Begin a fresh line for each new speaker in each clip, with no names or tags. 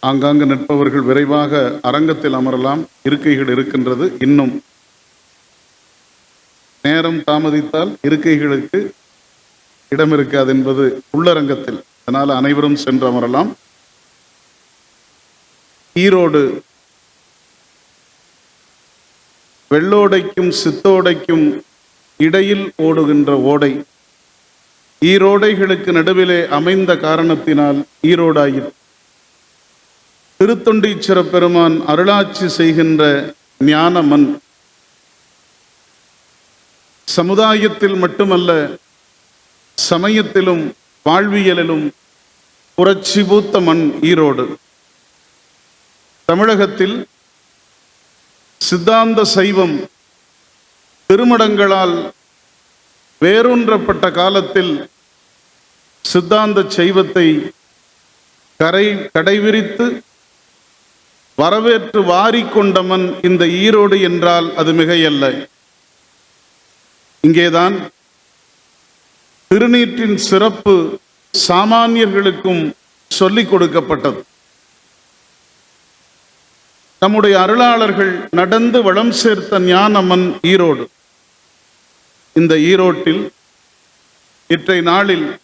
ஆங்காங்கு நிற்பவர்கள் விரைவாக அரங்கத்தில் அமரலாம். இருக்கைகள் இருக்கின்றது இன்னும். நேரம் தாமதித்தால் இருக்கைகளுக்கு இடம் இருக்காது என்பது உள்ளரங்கத்தில். அதனால் அனைவரும் சென்று அமரலாம். ஈரோடு. வெள்ளோடைக்கும் சித்தோடைக்கும் இடையில் ஓடுகின்ற ஓடை. ஈரோடைகளுக்கு நடுவிலே அமைந்த காரணத்தினால் ஈரோடாயிற்று. திருத்தொண்டீச்சர பெருமான் அருளாட்சி செய்கின்ற ஞான மண் சமுதாயத்தில் மட்டுமல்ல சமயத்திலும் வாழ்வியலிலும் புரட்சி பூத்த மண் ஈரோடு. தமிழகத்தில் சித்தாந்த சைவம் திருமடங்களால் வேரூன்றப்பட்ட காலத்தில் சித்தாந்த சைவத்தை கரை கடைவிரித்து வரவேற்று வாரிக்கொண்டமன் இந்த ஈரோடு என்றால் அது மிகையல்ல. இங்கேதான் திருநீற்றின் சிறப்பு சாமானியர்களுக்கும் சொல்லிக் கொடுக்கப்பட்டது. நம்முடைய அருளாளர்கள் நடந்து வளம் சேர்த்த ஞானமன் ஈரோடு. இந்த ஈரோட்டில் இற்றை நாளில்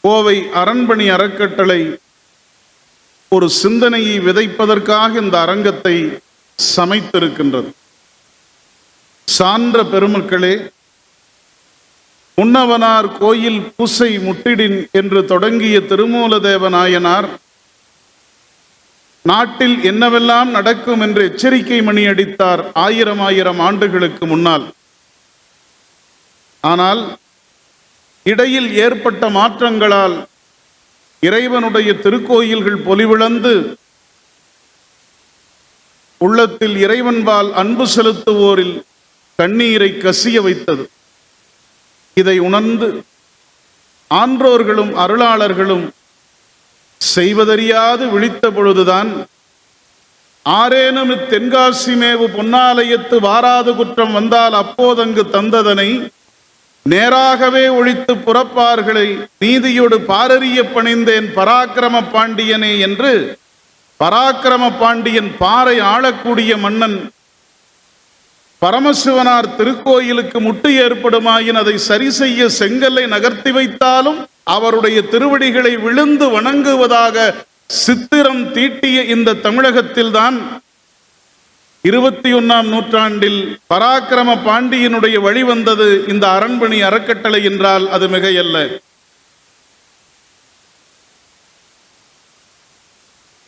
கோவை அரண்மனை அறக்கட்டளை ஒரு சிந்தனையை விதைப்பதற்காக இந்த அரங்கத்தை சமைத்திருக்கின்றது. சான்ற பெருமக்களே முன்னவனார் கோயில் பூசை முட்டிடின் என்று தொடங்கிய திருமூலதேவ நாயனார் நாட்டில் என்னவெல்லாம் நடக்கும் என்று எச்சரிக்கை மணி அடித்தார் ஆயிரம் ஆயிரம் ஆண்டுகளுக்கு முன்னால். ஆனால் இடையில் ஏற்பட்ட மாற்றங்களால் இறைவனுடைய திருக்கோயில்கள் பொலிவிழந்து உள்ளத்தில் இறைவன்பால் அன்பு செலுத்துவோரில் கண்ணீரை கசிய வைத்தது. இதை உணர்ந்து ஆன்றோர்களும் அருளாளர்களும் செய்வதறியாது விழித்த பொழுதுதான் ஆரேனும் தென்காசி மேவு பொன்னாலயத்து வாராது குற்றம் வந்தால் அப்போதங்கு தந்ததனை நேராகவே ஒழித்து புறப்பார்களை நீதியோடு பாரறிய பணிந்தேன் பராக்கிரம பாண்டியனே என்று பராக்கிரம பாண்டியன் பாறை ஆளக்கூடிய மன்னன் பரமசிவனார் திருக்கோயிலுக்கு முட்டு ஏற்படுமாயின் அதை சரி செய்ய செங்கல்லை நகர்த்தி வைத்தாலும் அவருடைய திருவடிகளை விழுந்து வணங்குவதாக சித்திரம் தீட்டிய இந்த தமிழகத்தில்தான் இருபத்தி ஒன்னாம் நூற்றாண்டில் பராக்கிரம பாண்டியனுடைய வழி வந்தது இந்த அரண்மனை அறக்கட்டளை என்றால் அது மிகையல்ல.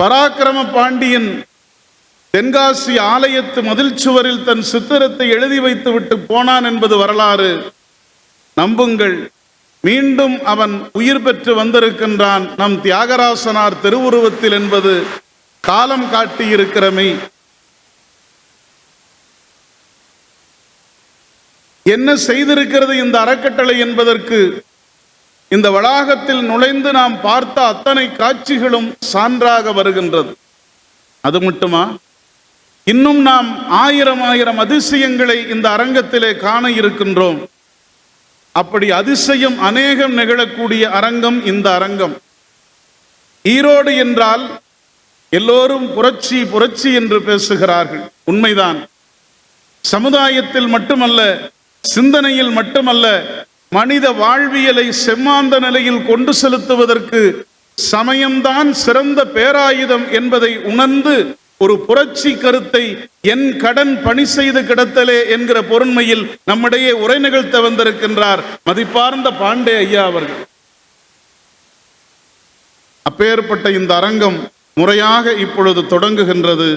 பராக்கிரம பாண்டியன் தென்காசி ஆலயத்து மதில் சுவரில் தன் சித்திரத்தை எழுதி வைத்து விட்டு போனான் என்பது வரலாறு. நம்புங்கள் மீண்டும் அவன் உயிர் பெற்று வந்திருக்கின்றான். நம் தியாகராசனார் திருவுருவத்தில் என்பது காலம் காட்டியிருக்கிறமை. என்ன செய்திருக்கிறது இந்த அறக்கட்டளை என்பதற்கு? இந்த வளாகத்தில் நுழைந்து நாம் பார்த்த அத்தனை காட்சிகளும் சான்றாக வருகின்றது. அது மட்டுமா? இன்னும் நாம் ஆயிரம் ஆயிரம் அதிசயங்களை இந்த அரங்கத்திலே காண இருக்கின்றோம். அப்படி அதிசயம் அநேகம் நிகழக்கூடிய அரங்கம் இந்த அரங்கம். ஈரோடு என்றால் எல்லோரும் புரட்சி புரட்சி என்று பேசுகிறார்கள். உண்மைதான். சமுதாயத்தில் மட்டுமல்ல சிந்தனையில் மட்டுமல்ல மனித வாழ்வியலை செம்மாந்த நிலையில் கொண்டு செலுத்துவதற்கு சமயம்தான் சிறந்த பேராயுதம் என்பதை உணர்ந்து ஒரு புரட்சி கருத்தை என் கடன் பணி செய்து கிடத்தலே என்கிற பொருண்மையில் நம்மிடையே உரை நிகழ்த்த வந்திருக்கின்றார் மதிப்பார்ந்த பாண்டே ஐயா அவர்கள். அப்பேற்பட்ட இந்த அரங்கம் முறையாக இப்பொழுது தொடங்குகின்றது.